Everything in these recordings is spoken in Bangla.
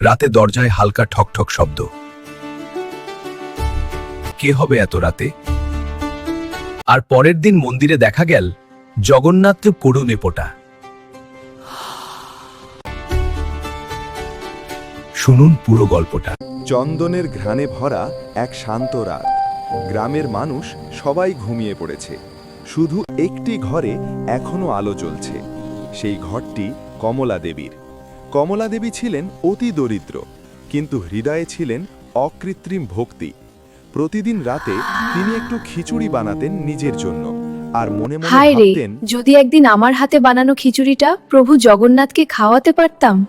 রাতে দরজায় হালকা ঠকঠক শব্দ। কে হবে এত রাতে? আর পরের দিন মন্দিরে দেখা গেল জগন্নাথ করু নেপোটা শুনুন পুরো গল্পটা। চন্দনের ঘ্রাণে ভরা এক শান্ত রাত। গ্রামের মানুষ সবাই ঘুমিয়ে পড়েছে। শুধু একটি ঘরে এখনও আলো জ্বলছে। সেই ঘরটি কমলা দেবীর। কমলা দেবী ছিলেন অতি দরিদ্র কিন্তু হৃদয়ে ছিলেন অকৃত্রিম ভক্তি। প্রতিদিন রাতে তিনি একটু খিচুড়ি বানাতেন নিজের জন্য আর মনে মনে হায় রে ভাবতেন যদি একদিন আমার হাতে বানানো খিচুড়িটা প্রভু জগন্নাথকে খাওয়াতে পারতাম।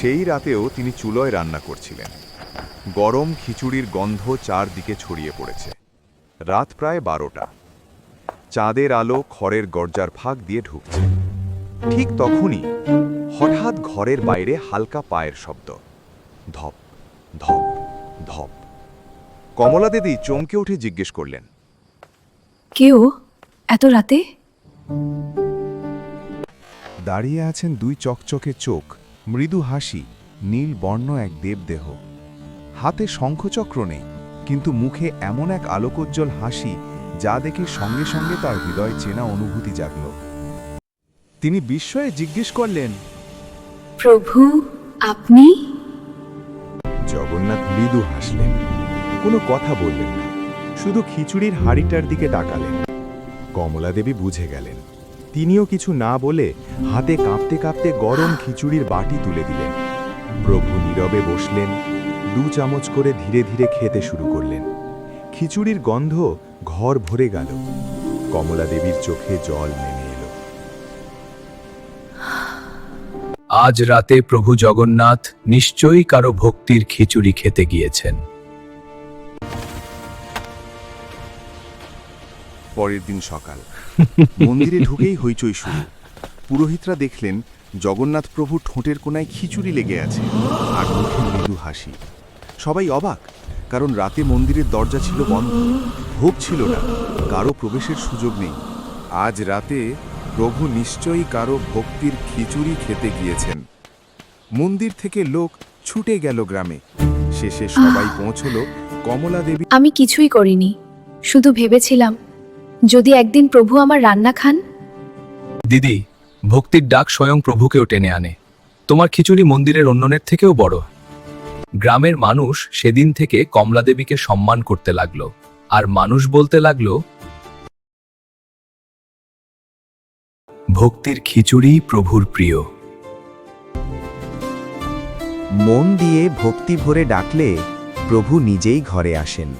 সেই রাতেও তিনি চুলোয় রান্না করছিলেন। গরম খিচুড়ির গন্ধ চারদিকে ছড়িয়ে পড়েছে। রাত প্রায় বারোটা। চাঁদের আলো খড়ের গর্জার ফাঁক দিয়ে ঢুকছে। ঠিক তখনই হঠাৎ ঘরের বাইরে হালকা পায়ের শব্দ। ধপ ধপ ধপ। কমলা দিদি চমকে উঠে জিজ্ঞেস করলেন কেউ এত রাতে? দাঁড়িয়ে আছেন দুই চকচকে চোখ মৃদু হাসি নীল বর্ণ এক দেবদেহ। হাতে শঙ্খচক্র নেই কিন্তু মুখে এমন এক আলোকোজ্জ্বল হাসি যা দেখে সঙ্গে সঙ্গে তার হৃদয় চেনা অনুভূতি জাগল। তিনি বিস্ময়ে জিজ্ঞেস করলেন প্রভু, আপনি? জগন্নাথ মৃদু হাসলেন। কোনো কথা বললেন না। শুধু খিচুড়ির হাড়িটার দিকে তাকালেন। কমলা দেবী বুঝে গেলেন। তিনিও কিছু না বলে হাতে কাঁপতে কাঁপতে গরম খিচুড়ির বাটি তুলে দিলেন। প্রভু নীরবে বসলেন, দু চামচ করে ধীরে ধীরে খেতে শুরু করলেন। খিচুড়ির গন্ধ ঘর ভরে গেল। কমলা দেবীর চোখে জল নেমে আজ রাতে প্রভু জগন্নাথ নিশ্চয়ই কারও ভক্তির খিচুড়ি খেতে গিয়েছেন। পরের দিন সকাল। মন্দিরে ঢুকেই হইচই শুরু। পুরোহিতরা দেখলেন জগন্নাথ প্রভু ঠোঁটের কোনায় খিচুড়ি লেগে আছে আর মুখে মৃদু হাসি। সবাই অবাক, কারণ রাতে মন্দিরের দরজা ছিল বন্ধ। ভোগ ছিল না, কারও প্রবেশের সুযোগ নেই। আজ রাতে প্রভু নিশ্চয়ই কারও ভক্তির খিচুড়ি খেতে গিয়েছেন। মন্দির থেকে লোক ছুটে গেল গ্রামে। শেষে সবাই পৌঁছল কমলা দেবী আমি কিছুই করিনি শুধু ভেবেছিলাম যদি একদিন প্রভু আমার রান্না খান? দিদি ভক্তির ডাক স্বয়ং প্রভুকেও টেনে আনে। তোমার খিচুড়ি মন্দিরের অন্যনের থেকেও বড়। গ্রামের মানুষ সেদিন থেকে কমলা দেবীকে সম্মান করতে লাগল। আর মানুষ বলতে লাগল ভক্তির খিচুড়ি প্রভুর প্রিয়। মন দিয়ে ভক্তি ভরে ডাকলে প্রভু নিজেই ঘরে আসেন।